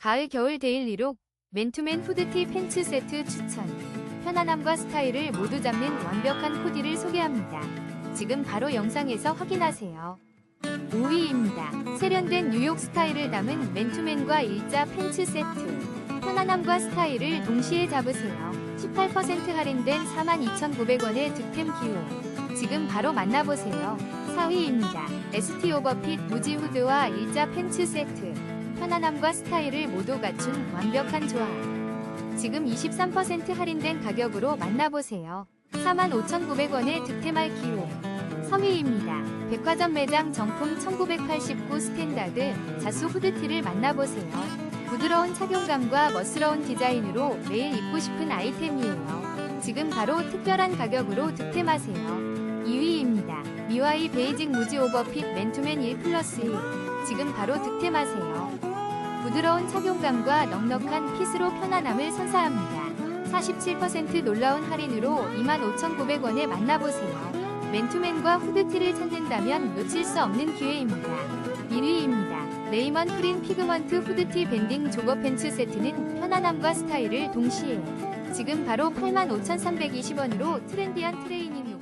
가을 겨울 데일리룩 맨투맨 후드티 팬츠 세트 추천. 편안함과 스타일을 모두 잡는 완벽한 코디를 소개합니다. 지금 바로 영상에서 확인하세요. 5위입니다. 세련된 뉴욕 스타일을 담은 맨투맨과 일자 팬츠 세트. 편안함과 스타일을 동시에 잡으세요. 18% 할인된 42,900원의 득템 기회. 지금 바로 만나보세요. 4위입니다. ST 오버핏 무지 후드와 일자 팬츠 세트. 편안함과 스타일을 모두 갖춘 완벽한 조합. 지금 23% 할인된 가격으로 만나보세요. 45,900원에 득템할 기회. 3위입니다. 백화점 매장 정품 1989 스탠다드 자수 후드티를 만나보세요. 부드러운 착용감과 멋스러운 디자인으로 매일 입고 싶은 아이템이에요. 지금 바로 특별한 가격으로 득템하세요. 2위입니다. 미와이 베이직 무지 오버핏 맨투맨 1 플러스 1. 지금 바로 득템하세요. 부드러운 착용감과 넉넉한 핏으로 편안함을 선사합니다. 47% 놀라운 할인으로 25,900원에 만나보세요. 맨투맨과 후드티를 찾는다면 놓칠 수 없는 기회입니다. 1위입니다. 레이먼 프린 피그먼트 후드티 밴딩 조거 팬츠 세트는 편안함과 스타일을 동시에 지금 바로 85,320원으로 트렌디한 트레이닝